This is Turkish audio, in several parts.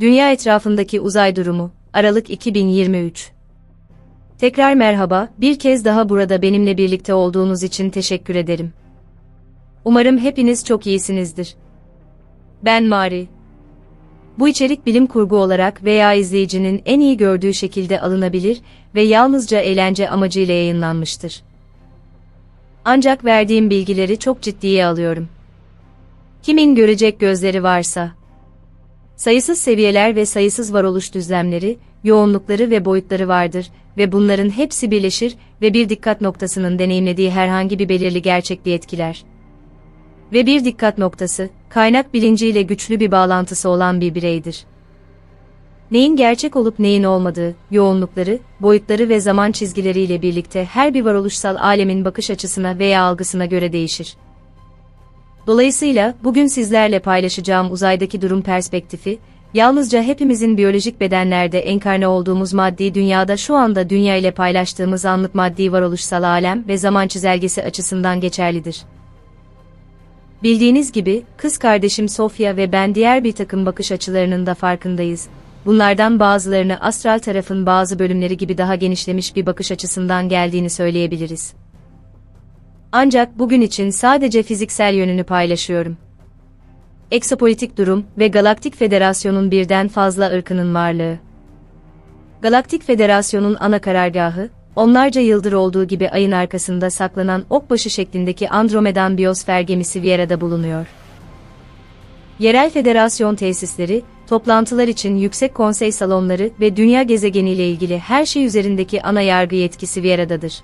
Dünya etrafındaki uzay durumu, Aralık 2023. Tekrar merhaba, bir kez daha burada benimle birlikte olduğunuz için teşekkür ederim. Umarım hepiniz çok iyisinizdir. Ben Mari. Bu içerik bilim kurgu olarak veya izleyicinin en iyi gördüğü şekilde alınabilir ve yalnızca eğlence amacıyla yayınlanmıştır. Ancak verdiğim bilgileri çok ciddiye alıyorum. Kimin görecek gözleri varsa, sayısız seviyeler ve sayısız varoluş düzlemleri, yoğunlukları ve boyutları vardır ve bunların hepsi birleşir ve bir dikkat noktasının deneyimlediği herhangi bir belirli gerçekliği etkiler. Ve bir dikkat noktası, kaynak bilinciyle güçlü bir bağlantısı olan bir bireydir. Neyin gerçek olup neyin olmadığı, yoğunlukları, boyutları ve zaman çizgileriyle birlikte her bir varoluşsal alemin bakış açısına veya algısına göre değişir. Dolayısıyla bugün sizlerle paylaşacağım uzaydaki durum perspektifi, yalnızca hepimizin biyolojik bedenlerde enkarne olduğumuz maddi dünyada şu anda dünya ile paylaştığımız anlık maddi varoluşsal alem ve zaman çizelgesi açısından geçerlidir. Bildiğiniz gibi, kız kardeşim Sofia ve ben diğer bir takım bakış açılarının da farkındayız. Bunlardan bazılarını astral tarafın bazı bölümleri gibi daha genişlemiş bir bakış açısından geldiğini söyleyebiliriz. Ancak bugün için sadece fiziksel yönünü paylaşıyorum. Eksopolitik durum ve Galaktik Federasyon'un birden fazla ırkının varlığı. Galaktik Federasyon'un ana karargahı, onlarca yıldır olduğu gibi ayın arkasında saklanan okbaşı şeklindeki Andromedan biyosfer gemisi Viera'da bulunuyor. Yerel federasyon tesisleri, toplantılar için yüksek konsey salonları ve dünya gezegeniyle ilgili her şey üzerindeki ana yargı yetkisi Viera'dadır.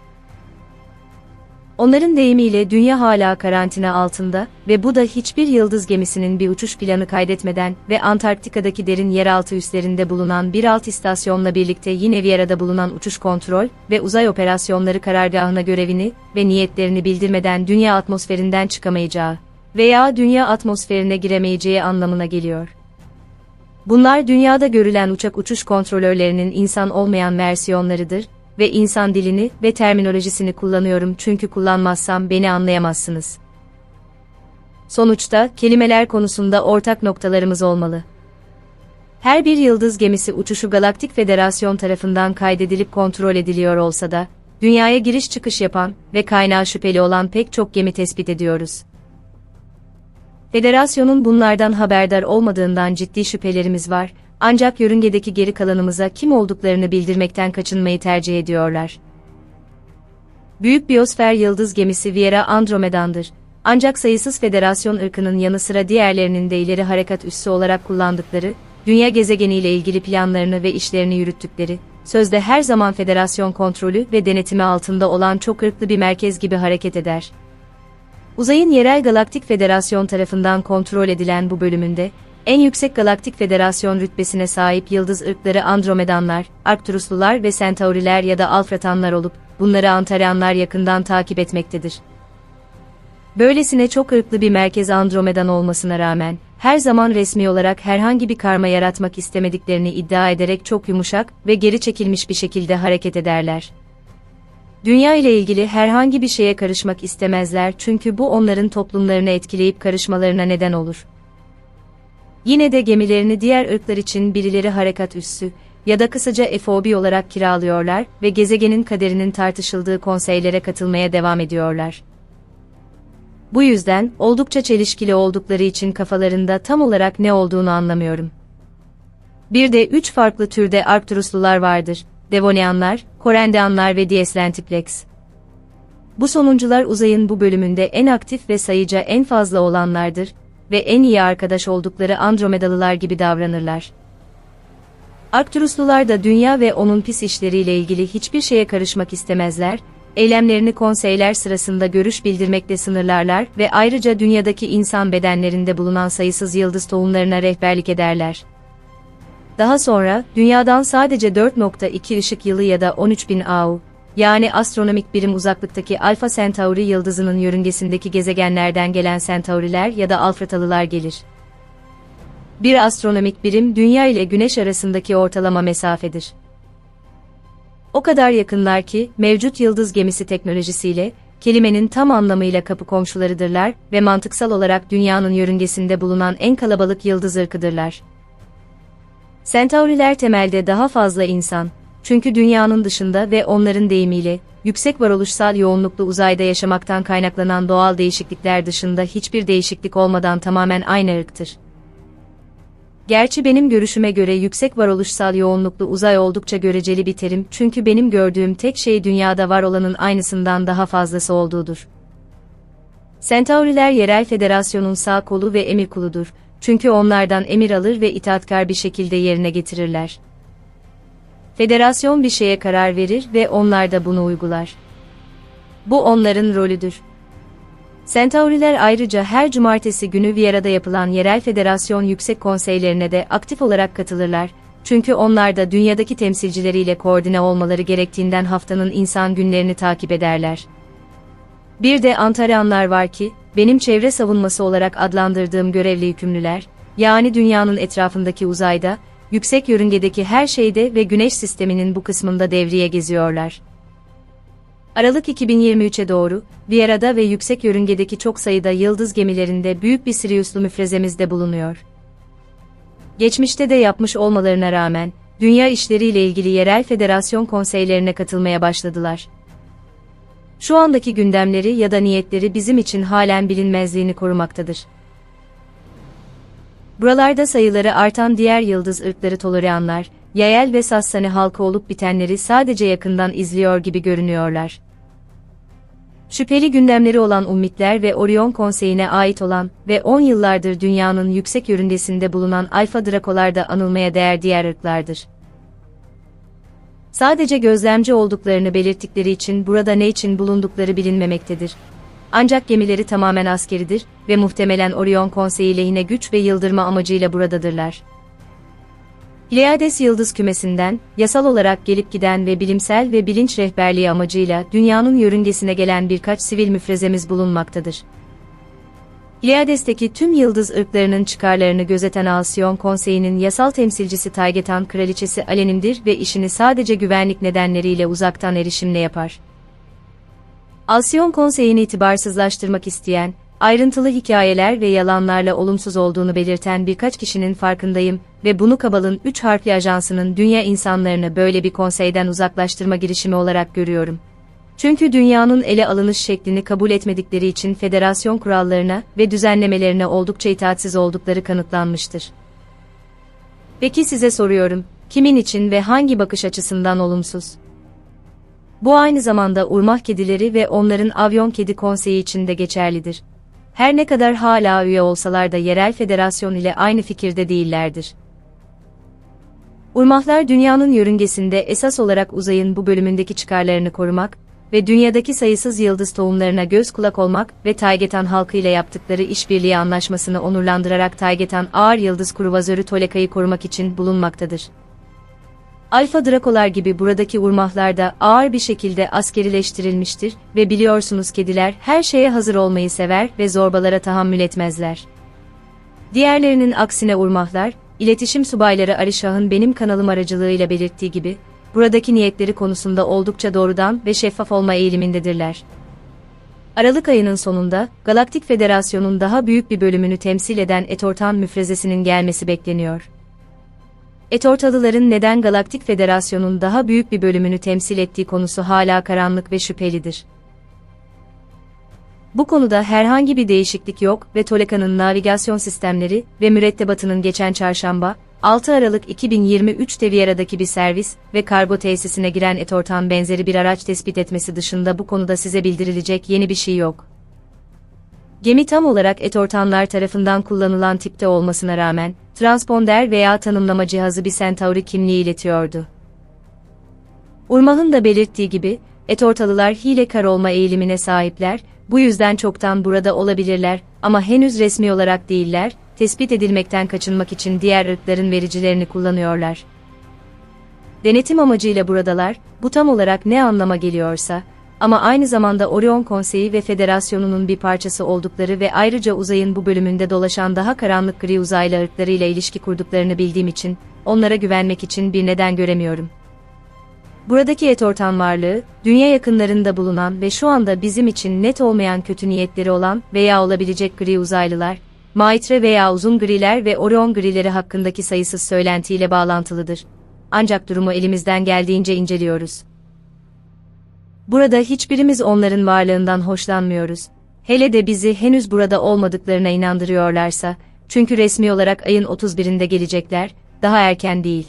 Onların deyimiyle dünya hala karantina altında ve bu da hiçbir yıldız gemisinin bir uçuş planı kaydetmeden ve Antarktika'daki derin yeraltı üslerinde bulunan bir alt istasyonla birlikte yine Viera'da bulunan uçuş kontrol ve uzay operasyonları karargahına görevini ve niyetlerini bildirmeden dünya atmosferinden çıkamayacağı veya dünya atmosferine giremeyeceği anlamına geliyor. Bunlar dünyada görülen uçak uçuş kontrolörlerinin insan olmayan versiyonlarıdır ve insan dilini ve terminolojisini kullanıyorum çünkü kullanmazsam beni anlayamazsınız. Sonuçta kelimeler konusunda ortak noktalarımız olmalı. Her bir yıldız gemisi uçuşu Galaktik Federasyon tarafından kaydedilip kontrol ediliyor olsa da, dünyaya giriş çıkış yapan ve kaynağı şüpheli olan pek çok gemi tespit ediyoruz. Federasyonun bunlardan haberdar olmadığından ciddi şüphelerimiz var, ancak yörüngedeki geri kalanımıza kim olduklarını bildirmekten kaçınmayı tercih ediyorlar. Büyük biyosfer yıldız gemisi Viera Andromedan'dır. Ancak sayısız federasyon ırkının yanı sıra diğerlerinin de ileri harekat üssü olarak kullandıkları, dünya gezegeniyle ilgili planlarını ve işlerini yürüttükleri, sözde her zaman federasyon kontrolü ve denetimi altında olan çok ırklı bir merkez gibi hareket eder. Uzayın yerel galaktik federasyon tarafından kontrol edilen bu bölümünde, en yüksek galaktik federasyon rütbesine sahip yıldız ırkları Andromedanlar, Arcturuslular ve Centauriler ya da Alfratanlar olup, bunları Antaryanlar yakından takip etmektedir. Böylesine çok ırklı bir merkez Andromedan olmasına rağmen, her zaman resmi olarak herhangi bir karma yaratmak istemediklerini iddia ederek çok yumuşak ve geri çekilmiş bir şekilde hareket ederler. Dünya ile ilgili herhangi bir şeye karışmak istemezler çünkü bu onların toplumlarını etkileyip karışmalarına neden olur. Yine de gemilerini diğer ırklar için birileri harekat üssü ya da kısaca FOB olarak kiralıyorlar ve gezegenin kaderinin tartışıldığı konseylere katılmaya devam ediyorlar. Bu yüzden oldukça çelişkili oldukları için kafalarında tam olarak ne olduğunu anlamıyorum. Bir de üç farklı türde Arcturuslular vardır. Devonianlar, Korendeanlar ve Dieslantiplex. Bu sonuncular uzayın bu bölümünde en aktif ve sayıca en fazla olanlardır ve en iyi arkadaş oldukları Andromedalılar gibi davranırlar. Arcturuslular da dünya ve onun pis işleriyle ilgili hiçbir şeye karışmak istemezler, eylemlerini konseyler sırasında görüş bildirmekle sınırlarlar ve ayrıca dünyadaki insan bedenlerinde bulunan sayısız yıldız tohumlarına rehberlik ederler. Daha sonra, dünyadan sadece 4.2 ışık yılı ya da 13.000 AU, yani astronomik birim uzaklıktaki Alfa Centauri yıldızının yörüngesindeki gezegenlerden gelen Centauriler ya da Alfratalılar gelir. Bir astronomik birim Dünya ile Güneş arasındaki ortalama mesafedir. O kadar yakınlar ki, mevcut yıldız gemisi teknolojisiyle, kelimenin tam anlamıyla kapı komşularıdırlar ve mantıksal olarak dünyanın yörüngesinde bulunan en kalabalık yıldız ırkıdırlar. Centauriler temelde daha fazla insan. Çünkü dünyanın dışında ve onların deyimiyle, yüksek varoluşsal yoğunluklu uzayda yaşamaktan kaynaklanan doğal değişiklikler dışında hiçbir değişiklik olmadan tamamen aynı ırktır. Gerçi benim görüşüme göre yüksek varoluşsal yoğunluklu uzay oldukça göreceli bir terim çünkü benim gördüğüm tek şey dünyada var olanın aynısından daha fazlası olduğudur. Centauriler yerel federasyonun sağ kolu ve emir kuludur. Çünkü onlardan emir alır ve itaatkar bir şekilde yerine getirirler. Federasyon bir şeye karar verir ve onlar da bunu uygular. Bu onların rolüdür. Centauriler ayrıca her cumartesi günü Viera'da yapılan yerel federasyon yüksek konseylerine de aktif olarak katılırlar. Çünkü onlar da dünyadaki temsilcileriyle koordine olmaları gerektiğinden haftanın insan günlerini takip ederler. Bir de Antaryanlar var ki, benim çevre savunması olarak adlandırdığım görevli yükümlüler, yani dünyanın etrafındaki uzayda, yüksek yörüngedeki her şeyde ve güneş sisteminin bu kısmında devriye geziyorlar. Aralık 2023'e doğru, Viera'da ve yüksek yörüngedeki çok sayıda yıldız gemilerinde büyük bir Siriuslu müfrezemiz de bulunuyor. Geçmişte de yapmış olmalarına rağmen, dünya işleriyle ilgili yerel federasyon konseylerine katılmaya başladılar. Şu andaki gündemleri ya da niyetleri bizim için halen bilinmezliğini korumaktadır. Buralarda sayıları artan diğer yıldız ırkları Tolorianlar, Yael ve Sassani halkı olup bitenleri sadece yakından izliyor gibi görünüyorlar. Şüpheli gündemleri olan Ummitler ve Orion Konseyi'ne ait olan ve 10 yıllardır dünyanın yüksek yörüngesinde bulunan Alfa Drakolar da anılmaya değer diğer ırklardır. Sadece gözlemci olduklarını belirttikleri için burada ne için bulundukları bilinmemektedir. Ancak gemileri tamamen askeridir ve muhtemelen Orion Konseyi lehine güç ve yıldırma amacıyla buradadırlar. Pleiades yıldız kümesinden, yasal olarak gelip giden ve bilimsel ve bilinç rehberliği amacıyla dünyanın yörüngesine gelen birkaç sivil müfrezemiz bulunmaktadır. Pleiades'teki tüm yıldız ırklarının çıkarlarını gözeten Alsiyon Konseyi'nin yasal temsilcisi Taygetan Kraliçesi Alenim'dir ve işini sadece güvenlik nedenleriyle uzaktan erişimle yapar. Alsiyon Konseyi'ni itibarsızlaştırmak isteyen, ayrıntılı hikayeler ve yalanlarla olumsuz olduğunu belirten birkaç kişinin farkındayım ve bunu Kabal'ın 3 harfli ajansının dünya insanlarını böyle bir konseyden uzaklaştırma girişimi olarak görüyorum. Çünkü dünyanın ele alınış şeklini kabul etmedikleri için federasyon kurallarına ve düzenlemelerine oldukça itaatsiz oldukları kanıtlanmıştır. Peki size soruyorum, kimin için ve hangi bakış açısından olumsuz? Bu aynı zamanda urmah kedileri ve onların avyon kedi konseyi için de geçerlidir. Her ne kadar hala üye olsalar da yerel federasyon ile aynı fikirde değillerdir. Urmahlar dünyanın yörüngesinde esas olarak uzayın bu bölümündeki çıkarlarını korumak ve dünyadaki sayısız yıldız tohumlarına göz kulak olmak ve Taygetan halkı ile yaptıkları işbirliği anlaşmasını onurlandırarak Taygetan ağır yıldız kruvazörü Toleka'yı korumak için bulunmaktadır. Alfa Drakolar gibi buradaki urmahlar da ağır bir şekilde askerileştirilmiştir ve biliyorsunuz kediler her şeye hazır olmayı sever ve zorbalara tahammül etmezler. Diğerlerinin aksine urmahlar, iletişim subayları Arishah'ın benim kanalım aracılığıyla belirttiği gibi, buradaki niyetleri konusunda oldukça doğrudan ve şeffaf olma eğilimindedirler. Aralık ayının sonunda, Galaktik Federasyon'un daha büyük bir bölümünü temsil eden Etortan müfrezesinin gelmesi bekleniyor. Etortalıların neden Galaktik Federasyon'un daha büyük bir bölümünü temsil ettiği konusu hala karanlık ve şüphelidir. Bu konuda herhangi bir değişiklik yok ve Toleka'nın navigasyon sistemleri ve mürettebatının geçen çarşamba, 6 Aralık 2023'te Viera'daki bir servis ve kargo tesisine giren Etortan benzeri bir araç tespit etmesi dışında bu konuda size bildirilecek yeni bir şey yok. Gemi tam olarak Etortanlar tarafından kullanılan tipte olmasına rağmen, transponder veya tanımlama cihazı bir Centauri kimliği iletiyordu. Urmah'ın da belirttiği gibi, Etortalılar hilekar olma eğilimine sahipler, bu yüzden çoktan burada olabilirler ama henüz resmi olarak değiller, tespit edilmekten kaçınmak için diğer ırkların vericilerini kullanıyorlar. Denetim amacıyla buradalar, bu tam olarak ne anlama geliyorsa, ama aynı zamanda Orion Konseyi ve Federasyonu'nun bir parçası oldukları ve ayrıca uzayın bu bölümünde dolaşan daha karanlık gri uzaylı ırklarıyla ilişki kurduklarını bildiğim için, onlara güvenmek için bir neden göremiyorum. Buradaki etortan varlığı, dünya yakınlarında bulunan ve şu anda bizim için net olmayan kötü niyetleri olan veya olabilecek gri uzaylılar, Maitre veya uzun griler ve Orion grileri hakkındaki sayısız söylentiyle bağlantılıdır. Ancak durumu elimizden geldiğince inceliyoruz. Burada hiçbirimiz onların varlığından hoşlanmıyoruz. Hele de bizi henüz burada olmadıklarına inandırıyorlarsa, çünkü resmi olarak ayın 31'inde gelecekler, daha erken değil.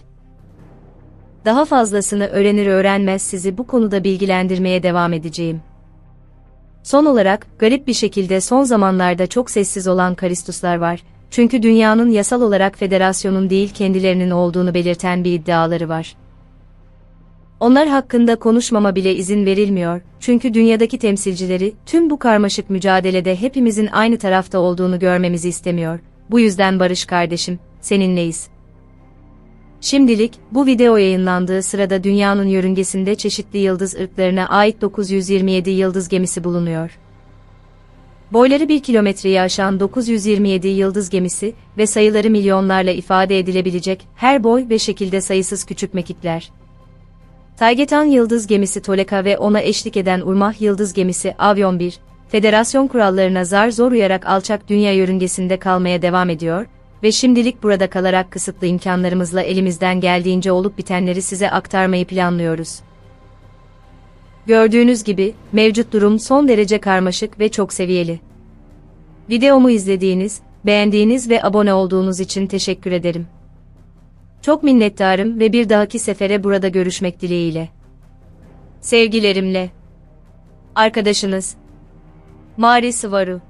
Daha fazlasını öğrenir öğrenmez sizi bu konuda bilgilendirmeye devam edeceğim. Son olarak, garip bir şekilde son zamanlarda çok sessiz olan Karistuslar var, çünkü dünyanın yasal olarak federasyonun değil kendilerinin olduğunu belirten bir iddiaları var. Onlar hakkında konuşmama bile izin verilmiyor, çünkü dünyadaki temsilcileri, tüm bu karmaşık mücadelede hepimizin aynı tarafta olduğunu görmemizi istemiyor. Bu yüzden Barış kardeşim, seninleyiz. Şimdilik, bu video yayınlandığı sırada dünyanın yörüngesinde çeşitli yıldız ırklarına ait 927 yıldız gemisi bulunuyor. Boyları 1 kilometreyi aşan 927 yıldız gemisi ve sayıları milyonlarla ifade edilebilecek her boy ve şekilde sayısız küçük mekikler. Taygetan Yıldız Gemisi Toleka ve ona eşlik eden Urmah Yıldız Gemisi Avyon 1, federasyon kurallarına zar zor uyarak alçak dünya yörüngesinde kalmaya devam ediyor ve şimdilik burada kalarak kısıtlı imkanlarımızla elimizden geldiğince olup bitenleri size aktarmayı planlıyoruz. Gördüğünüz gibi, mevcut durum son derece karmaşık ve çok seviyeli. Videomu izlediğiniz, beğendiğiniz ve abone olduğunuz için teşekkür ederim. Çok minnettarım ve bir dahaki sefere burada görüşmek dileğiyle. Sevgilerimle. Arkadaşınız. Mari Sıvaru